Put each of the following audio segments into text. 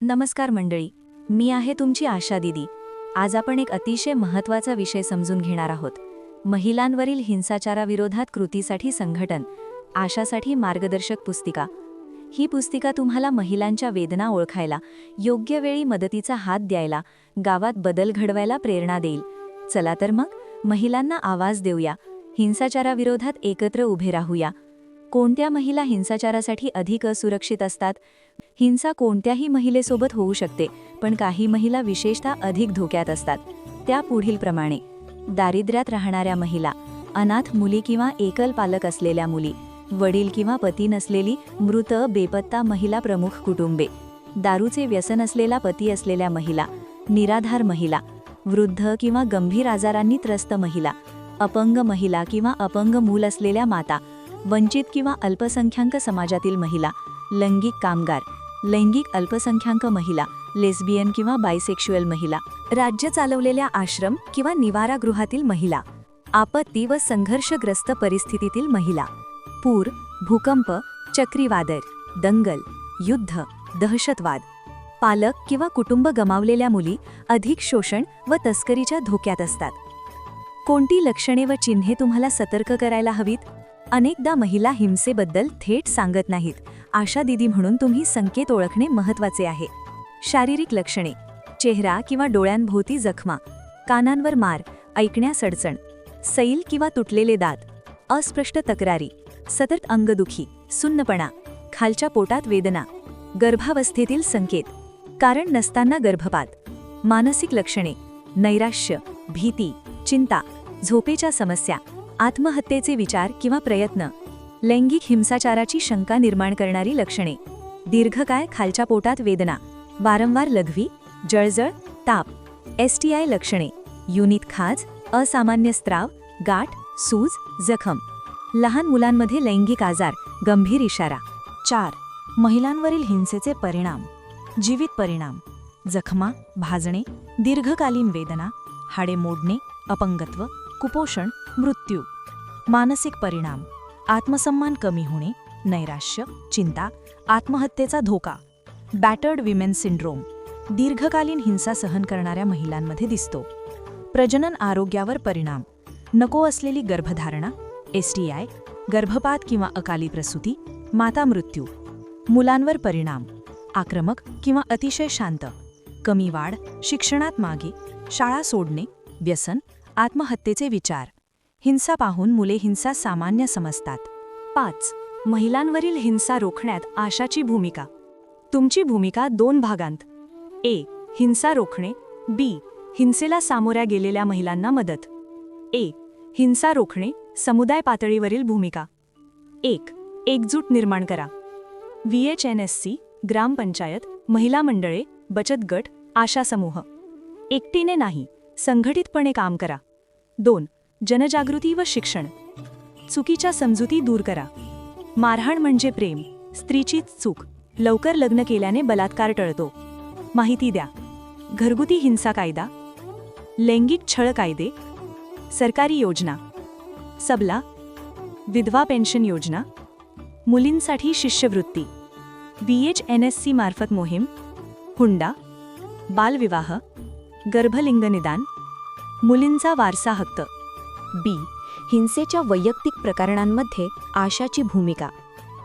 नमस्कार मंडळी मी आहे तुमची आशा दिदी. आज आपण एक अतिशय महत्त्वाचा विषय समजून घेणार आहोत. महिलांवरील हिंसाचाराविरोधात कृतीसाठी संघटन आशासाठी मार्गदर्शक पुस्तिका. ही पुस्तिका तुम्हाला महिलांच्या वेदना ओळखायला योग्य वेळी मदतीचा हात द्यायला गावात बदल घडवायला प्रेरणा देईल. चला तर मग महिलांना आवाज देऊया. हिंसाचाराविरोधात एकत्र उभे राहूया. कोणत्या महिला हिंसाचारासाठी अधिक असुरक्षित असतात? हिंसा कोणत्याही महिलेसोबत होऊ शकते पण काही महिला विशेषतः अधिक धोक्यात असतात. त्या पुढीलप्रमाणे दारिद्र्यात राहणाऱ्या महिला अनाथ मुली किंवा एकल पालक असलेल्या मुली वडील किंवा पती नसलेली मृत बेपत्ता महिला प्रमुख कुटुंबे दारूचे व्यसन असलेला पती असलेल्या महिला निराधार महिला वृद्ध किंवा गंभीर आजारांनी त्रस्त महिला अपंग महिला किंवा अपंग मूल असलेल्या माता वंचित किंवा अल्पसंख्याक समाजातील महिला लैंगिक कामगार लैंगिक अल्पसंख्याक महिला लेस्बियन किंवा बायसेक्शुअल महिला राज्य चालवलेल्या आश्रम किंवा निवारागृहातील महिला आपत्ती व संघर्षग्रस्त परिस्थितीतील महिला पूर भूकंप चक्रीवादळ दंगल युद्ध दहशतवाद पालक किंवा कुटुंब गमावलेल्या मुली अधिक शोषण व तस्करीच्या धोक्यात असतात. कोणती लक्षणे व चिन्हे तुम्हाला सतर्क करायला हवीत? अनेकदा महिला हिंसेबद्दल थेट सांगत नाहीत आशा दिदी म्हणून तुम्ही संकेत ओळखणे महत्त्वाचे आहे. शारीरिक लक्षणे चेहरा किंवा डोळ्यांभोवती जखमा कानांवर मार ऐकण्यास अडचण सैल किंवा तुटलेले दात अस्पष्ट तक्रारी सतत अंगदुखी सुन्नपणा खालच्या पोटात वेदना गर्भावस्थेतील संकेत कारण नसताना गर्भपात मानसिक लक्षणे नैराश्य भीती चिंता झोपेच्या समस्या आत्महत्येचे विचार किंवा प्रयत्न लैंगिक हिंसाचाराची शंका निर्माण करणारी लक्षणे. दीर्घकाय खालच्या पोटात वेदना. वारंवार लघवी जळजळ ताप. एसटीआय लक्षणे. युनिट खाज असामान्य स्त्राव गाठ सूज जखम. लहान मुलांमध्ये लैंगिक आजार गंभीर इशारा. चार. महिलांवरील हिंसेचे परिणाम. जीवित परिणाम. जखमा भाजणे दीर्घकालीन वेदना हाडे मोडणे अपंगत्व कुपोषण मृत्यू. मानसिक परिणाम. आत्मसन्मान कमी होणे नैराश्य चिंता आत्महत्येचा धोका बॅटर्ड विमेन सिंड्रोम दीर्घकालीन हिंसा सहन करणाऱ्या महिलांमध्ये दिसतो. प्रजनन आरोग्यावर परिणाम नको असलेली गर्भधारणा एसटीआय गर्भपात किंवा अकाली प्रसूती माता मृत्यू मुलांवर परिणाम आक्रमक किंवा अतिशय शांत कमी वाढ शिक्षणात मागे शाळा सोडणे व्यसन आत्महत्येचे विचार. हिंसा पाहून मुले हिंसा सामान्य समजतात. पाच. महिलांवरील हिंसा रोखण्यात आशाची भूमिका. तुमची भूमिका दोन भागांत. ए. हिंसा रोखणे. बी. हिंसेला सामोऱ्या गेलेल्या महिलांना मदत. ए. हिंसा रोखणे. समुदाय पातळीवरील भूमिका. एक. एकजूट निर्माण करा. V. H. N. S. C. ग्रामपंचायत महिला मंडळे बचत गट आशा समूह. एकटीने नाही. संघटितपणे काम करा. दोन. जनजागृती व शिक्षण. चुकीच्या समजुती दूर करा. मारहाण म्हणजे प्रेम. स्त्रीचीच चूक. लवकर लग्न केल्याने बलात्कार टळतो. माहिती द्या. घरगुती हिंसा कायदा. लैंगिक छळ कायदे. सरकारी योजना. सबला. विधवा पेन्शन योजना. मुलींसाठी शिष्यवृत्ती. B H N S C मार्फत मोहीम. हुंडा. बालविवाह. गर्भलिंग निदान मुलींचा वारसा हक्क. बी हिंसेच्या वैयक्तिक प्रकरणांमध्ये आशाची भूमिका.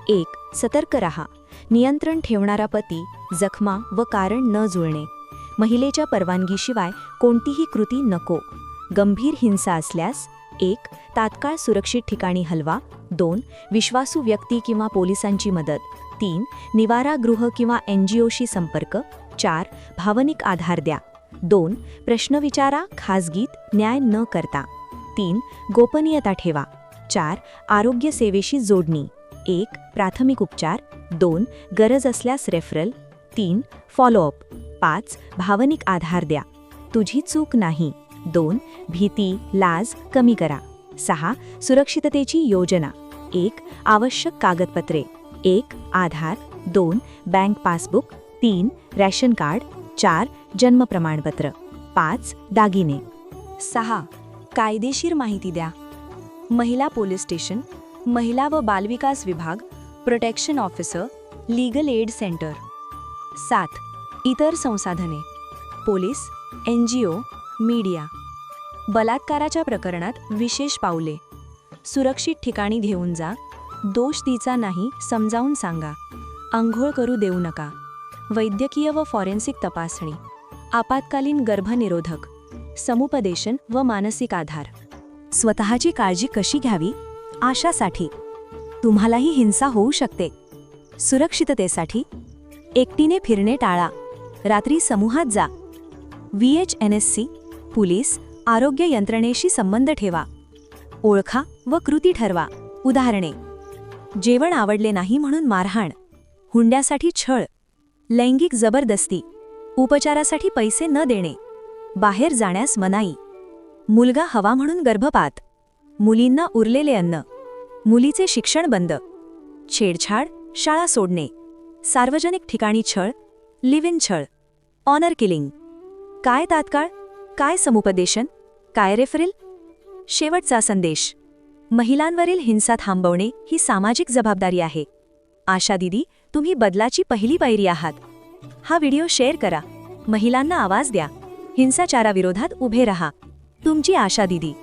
एक सतर्क रहा. नियंत्रण ठेवणारा पती जखमा व कारण न जुळणे. महिलेच्या परवानगीशिवाय कोणतीही कृती नको. गंभीर हिंसा असल्यास एक तात्काळ सुरक्षित ठिकाणी हलवा. दोन विश्वासू व्यक्ती किंवा पोलिसांची मदत. तीन निवारागृह किंवा एन जी ओशी संपर्क. चार भावनिक आधार द्या. दोन प्रश्न विचारा खाजगीत न्याय न करता. तीन गोपनीयता ठेवा. चार आरोग्य सेवेशी जोडणी. एक प्राथमिक उपचार. दोन गरज असल्यास रेफरल तीन फॉलोअप पाच भावनिक आधार द्या. तुझी चूक नाही. दोन भीती लाज कमी करा. सहा सुरक्षिततेची योजना. एक आवश्यक कागदपत्रे. एक आधार. दोन बँक पासबुक. तीन रॅशन कार्ड. चार जन्म प्रमाणपत्र. पाच दागिने. सहा कायदेशीर माहिती द्या. महिला पोलीस स्टेशन महिला व बालविकास विभाग protection officer legal aid centre. सात इतर संसाधने police N G O media. बलात्काराच्या प्रकरणात विशेष पावले सुरक्षित ठिकाणी घेऊन जा. दोष तिचा नाही समजावून सांगा. आंघोळ करू देऊ नका. वैद्यकीय व फॉरेन्सिक तपासणी. आपत्कालीन गर्भनिरोधक. समुपदेशन व मानसिक आधार. स्वतःची काळजी कशी घ्यावी? आशासाठी. तुम्हालाही हिंसा होऊ शकते. सुरक्षिततेसाठी. एकटीने फिरणे टाळा. रात्री समूहात जा. V H N S C police आरोग्य यंत्रणेशी संबंध ठेवा. ओळखा व कृती ठरवा. उदाहरणे. जेवण आवडले नाही म्हणून मारहाण. हुंड्यासाठी छळ. लैंगिक जबरदस्ती. उपचारासाठी पैसे न देणे. बाहेर जाण्यास मनाई. मुलगा हवा म्हणून गर्भपात. मुलींना उरलेले अन्न. मुलीचे शिक्षण बंद. छेडछाड शाळा सोडणे. सार्वजनिक ठिकाणी छळ लिव्ह इन छळ. ऑनर किलिंग काय तात्काळ? काय समुपदेशन? काय रेफरील शेवटचा संदेश. महिलांवरील हिंसा थांबवणे ही सामाजिक जबाबदारी आहे. आशा दिदी तुम्ही बदलाची पहिली पायरी आहात. हा व्हिडिओ शेअर करा. महिलांना आवाज द्या. हिंसाचाराविरोधात उभे रहा. तुमची आशा दिदी.